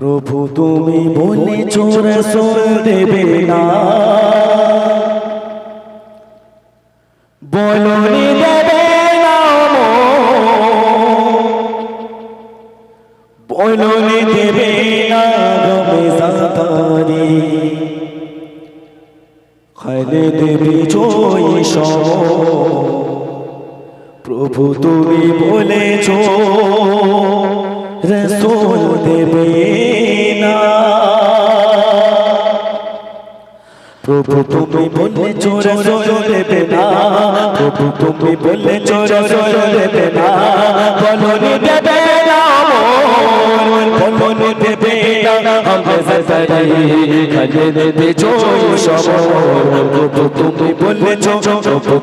প্রভু, তুমি বলেছ রসুল দেবে না। বলনি দেবে না বলনি দেবে না গবে সাতারি খালে দেবে সব প্রভু, তুমি বলেছ রসুল প্রভু তুমি বলেছ রসুল দেবে না প্রভু তুমি বলেছ রসুল দেবে না বলনি দেবে বলনি দেবে তুমি বলেছ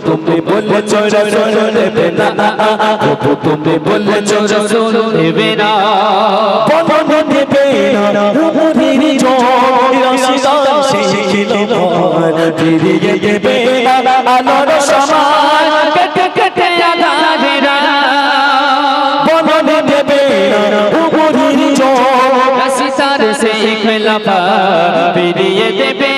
তুমি বলেছ রসুল না তুমি বলেছ রসুল না বলনি না ভয় ফিরিয়ে দেবে আলোর সমান কেটে কেটে আধারেরা বলনি দেবে না রূপের সেই খেলাফা ফিরিয়ে দেবে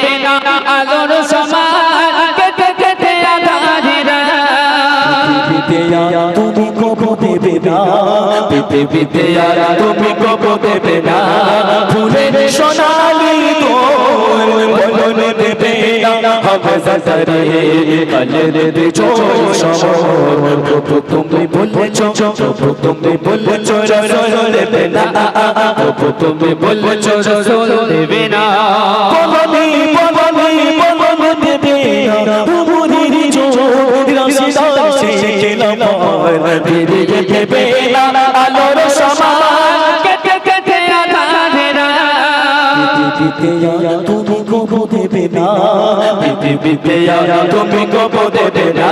পিতে বিদ্যা তুমি কব দেবে ফুলের সোনালি হবে সাসারে কালে দেবে জয় প্রভু তুমি বলেছ প্রভু তুমি বলেছ রসল দেবে না প্রভু তুমি বলেছ রসল দেবে না বলনি বলনি বলনি দেবে না প্রভুর জয় রাশিদার শিখিল ভয় ফিরিয়ে দেবে না আলোর সমান কেটে কেটে বিদ্যা তুমি কব না বিদ্যা তুমি কব দেবে না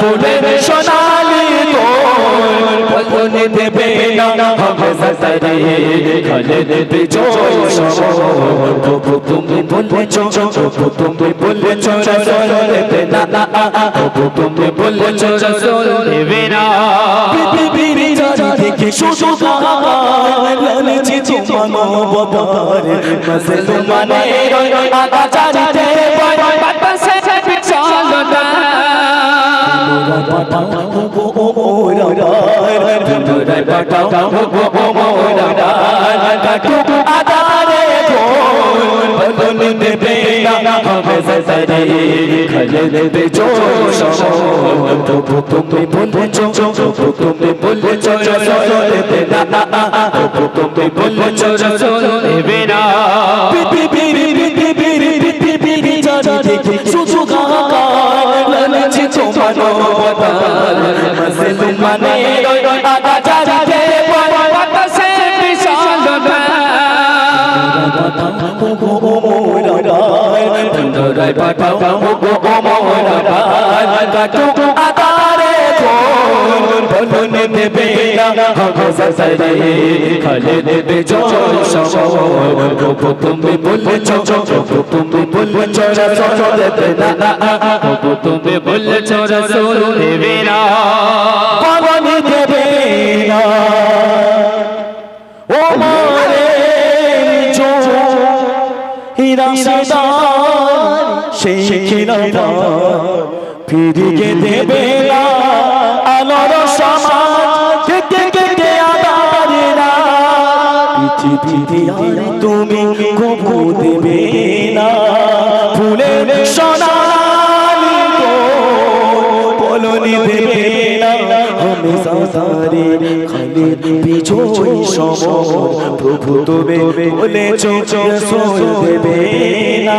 ফুলের সোনালি দেবে না হবে দেবে জয় তুমি বলেছ প্রভু তুমি বলেছ দেবে না প্রভু তুমি বলেছ দেবে না। শুধু লালচি মানবতার মুসলমানের আচারিতে বাতাসে বিচলনা পাঠাও গো মোরা পাঠাও গো মোরা তুমি বলেছ তুমি বলেছ তুমি বলেছ দেবে না শুধু গান লালচি পুনরায় পাঠাও গো মোরা কাটু আদারে কোন বলন দেবে না হবে সাসারে খালে দেবে জয় সবর প্রভু তুমি বলেছ প্রভু তুমি বলেছ রসুল দেবে সেই ফিরিয়ে দেবে আলোর সমাজ থেকে থেকে আদারেরা পৃথিবীতে আর তুমি কবু দেবে না। ফুলের সোনালি বলনি দেবে না। আমি সাসারে খালি বিজয় সমর, প্রভু তুমি বলেছ রসল দেবে না।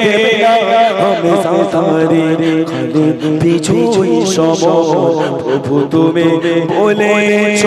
আমি সাসারে খালি পিছুই সব। প্রভু তুমি বলেছ।